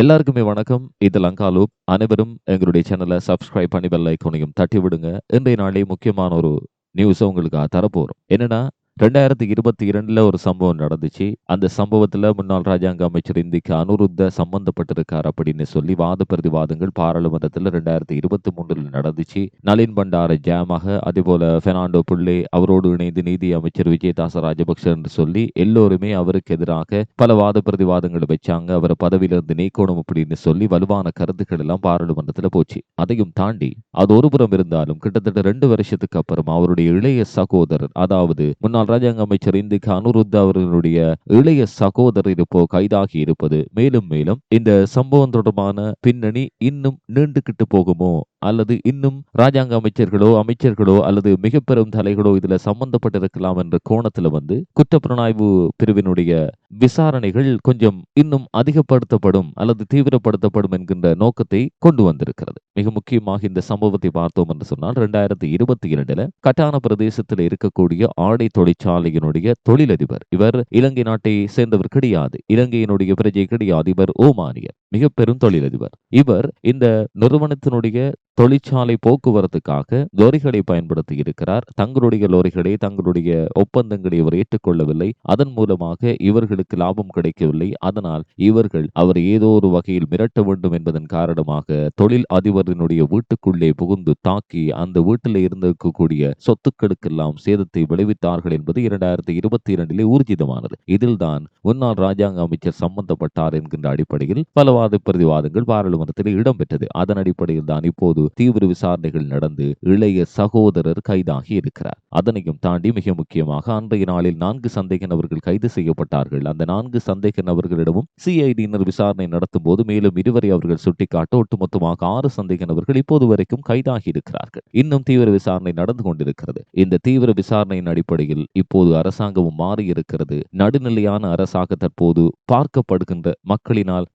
எல்லாருக்குமே வணக்கம். இது லங்காலூப். அனைவரும் எங்களுடைய சேனலை சப்ஸ்கிரைப் பண்ணி பெல் ஐக்கோனையும் தட்டி விடுங்க இன்றைய நாளே முக்கியமான ஒரு நியூஸை உங்களுக்கு தரப்போறோம். என்னன்னா ரெண்டாயிரத்தி இருபத்தி இரண்டுல ஒரு சம்பவம் நடந்துச்சு. அந்த சம்பவத்துல முன்னாள் ராஜாங்க அமைச்சர் இந்திக்கு அனுருத்த சம்பந்தப்பட்டிருக்கார் அப்படின்னு சொல்லி வாத பிரதிவாதங்கள் பாராளுமன்றத்தில் ரெண்டாயிரத்தி இருபத்தி மூணுல நடந்துச்சு. நளின் பண்டார ஜாமாக அதே போல பெர்னாண்டோ புள்ளே அவரோடு இணைந்து நீதி அமைச்சர் விஜயதாச ராஜபக்ஷ என்று சொல்லி எல்லோருமே அவருக்கு எதிராக பல வாத பிரதிவாதங்களை வச்சாங்க. அவரை பதவியிலிருந்து நீக்கணும் அப்படின்னு சொல்லி வலுவான கருத்துக்கள் எல்லாம் பாராளுமன்றத்துல போச்சு. அதையும் தாண்டி அது ஒரு புறம் இருந்தாலும் கிட்டத்தட்ட ரெண்டு வருஷத்துக்கு அப்புறம் அவருடைய இளைய சகோதரர் அதாவது முன்னாள் ராஜாங்க அமைச்சர் இந்துக்கு அனுருத் அவர்களுடைய இளைய சகோதரர் இப்போ கைதாகி இருப்பது மேலும் மேலும் இந்த சம்பவம் தொடர்பான பின்னணி இன்னும் நீண்டுகிட்டு போகுமோ அல்லது இன்னும் ராஜாங்க அமைச்சர்களோ அமைச்சர்களோ அல்லது மிக பெரும் தலைகளோ இதுல சம்பந்தப்பட்டிருக்கலாம் என்ற கோணத்துல வந்து குற்றப்புலனாய்வு பிரிவினுடைய விசாரணைகள் கொஞ்சம் இன்னும் அதிகப்படுத்தப்படும் அல்லது தீவிரப்படுத்தப்படும் என்கின்ற நோக்கத்தை கொண்டு வந்திருக்கிறது. மிக முக்கியமாக இந்த சம்பவத்தை பார்த்தோம் என்று சொன்னால் இரண்டாயிரத்தி இருபத்தி இரண்டுல கட்டான பிரதேசத்தில் இருக்கக்கூடிய ஆடை தொழிற்சாலையினுடைய தொழிலதிபர். இவர் இலங்கை நாட்டை சேர்ந்தவர் கிடையாது. இலங்கையினுடைய பிரஜை கிடையாது. இவர் ஓமானியர். மிக பெரும் தொழிலதிபர் இவர் இந்த நிறுவனத்தினுடைய தொழிற்சாலை போக்குவரத்துக்காக லோரிகளை பயன்படுத்தி இருக்கிறார் தங்களுடைய லோரிகளை தங்களுடைய ஒப்பந்தங்களை இவர் ஏற்றுக்கொள்ளவில்லை. அதன் மூலமாக இவர்களுக்கு லாபம் கிடைக்கவில்லை. அதனால் இவர்கள் அவர் ஏதோ ஒரு வகையில் மிரட்ட வேண்டும் என்பதன் காரணமாக தொழில் அதிபரினுடைய வீட்டுக்குள்ளே புகுந்து தாக்கி அந்த வீட்டில் இருந்திருக்கக்கூடிய சொத்துக்களுக்கெல்லாம் சேதத்தை விளைவித்தார்கள் என்பது இரண்டாயிரத்தி இருபத்தி இரண்டிலே ஊர்ஜிதமானது. இதில்தான் முன்னாள் ராஜாங்க அமைச்சர் சம்பந்தப்பட்டார் என்கின்ற அடிப்படையில் பல வாத பிரதிவாதங்கள் பாராளுமன்றத்தில் இடம்பெற்றது. அதன் அடிப்படையில் தான் இப்போது தீவிர விசாரணைகள் நடந்து இளைய சகோதரர் கைதாகி இருக்கிறார். அதனையும் தாண்டி மிக முக்கியமாக அன்றைய நாளில் நான்கு சந்தேக நபர்கள் கைது செய்யப்பட்டார்கள். அந்த நான்கு சந்தேக நபர்களிடமும் சிஐடியினர் விசாரணை நடத்தும் போது மேலும் இருவரை அவர்கள் சுட்டிக்காட்ட ஒட்டுமொத்தமாக ஆறு சந்தேக நபர்கள் இப்போது வரைக்கும் கைதாகி இருக்கிறார்கள். இன்னும் தீவிர விசாரணை நடந்து கொண்டிருக்கிறது. இந்த தீவிர விசாரணையின் அடிப்படையில் இப்போது அரசாங்கமும் மாறியிருக்கிறது. நடுநிலையான அரசாக தற்போது பார்க்கப்படுகின்ற மக்களினால்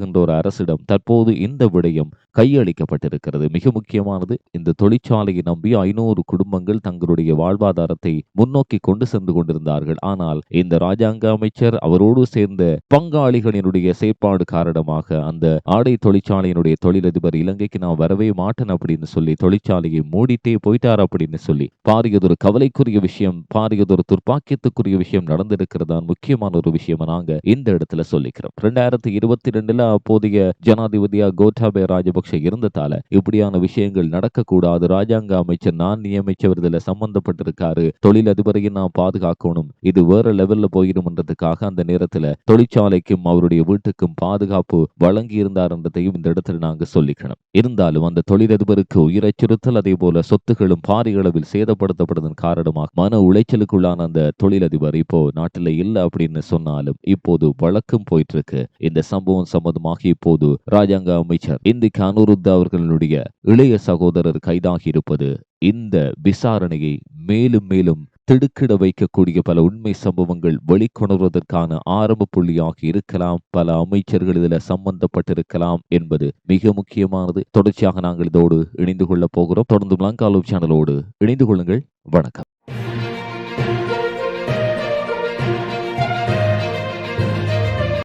வருகின்ற ஒரு அரசிடம் தற்போது இந்த விடயம் கையளிக்கப்பட்டிருக்கிறது. மிக முக்கியமானது இந்த தொழிற்சாலையை நம்பி ஐநூறு குடும்பங்கள் தங்களுடைய வாழ்வாதாரத்தை முன்னோக்கி கொண்டு சென்று கொண்டிருந்தார்கள். ஆனால் இந்த ராஜாங்க அமைச்சர் அவரோடு சேர்ந்த பங்காளிகளினுடைய செயற்பாடு காரணமாக அந்த ஆடை தொழிற்சாலையினுடைய தொழிலதிபர் இலங்கைக்கு நான் வரவே மாட்டேன் அப்படின்னு சொல்லி தொழிற்சாலையை மூடிட்டே போயிட்டார் அப்படின்னு சொல்லி பாரியதொரு கவலைக்குரிய விஷயம் பாரியதொரு துர்ப்பாக்கியத்துக்குரிய விஷயம் நடந்திருக்கிறதான் முக்கியமான ஒரு விஷயம் நாங்க இந்த இடத்துல சொல்லிக்கிறோம். ரெண்டாயிரத்தி இருபத்தி ரெண்டுல அப்போதைய ஜனாதிபதியா கோட்டாபே ராஜபக்ச ராஜபக்ஷ இருந்ததால இப்படியான விஷயங்கள் நடக்கக்கூடாது. ராஜாங்க அமைச்சர் நான் நியமிச்சவர் சம்பந்தப்பட்டிருக்காரு. தொழிலதிபரையும் நான் பாதுகாக்கணும். இது வேற லெவல்ல போயிடும்ன்றதுக்காக அந்த நேரத்துல தொழிற்சாலைக்கும் அவருடைய வீட்டுக்கும் பாதுகாப்பு வழங்கி இருந்தார்ன்றதையும் இந்த இடத்துல நாங்க சொல்லிக்கணும். இருந்தாலும் அந்த தொழிலதிபருக்கு உயிரச்சுறுத்தல் அதே போல சொத்துகளும் பாரிய அளவில் சேதப்படுத்தப்படுவதன் காரணமாக மன உளைச்சலுக்குள்ளான அந்த தொழிலதிபர் இப்போ நாட்டில் இல்ல அப்படின்னு சொன்னாலும் இப்போது வழக்கும் போயிட்டு இருக்கு இந்த சம்பவம் சம்பந்தமாக இப்போது ராஜாங்க அமைச்சர் இந்திக்கு அனுருத் அவர்களுடைய இளைய சகோதரர் கைதாகியிருப்பது இந்த விசாரணையை மேலும் மேலும் திடுக்கிட வைக்கக்கூடிய பல உண்மை சம்பவங்கள் வெளிக்கொணர்வதற்கான ஆரம்ப புள்ளியாக இருக்கலாம். பல அமைச்சர்கள் இதில் சம்பந்தப்பட்டிருக்கலாம் என்பது மிக முக்கியமானது. தொடர்ச்சியாக நாங்கள் இதோடு இணைந்து கொள்ள போகிறோம். தொடர்ந்து லங்காலூப் சேனலோடு இணைந்து கொள்ளுங்கள். வணக்கம்.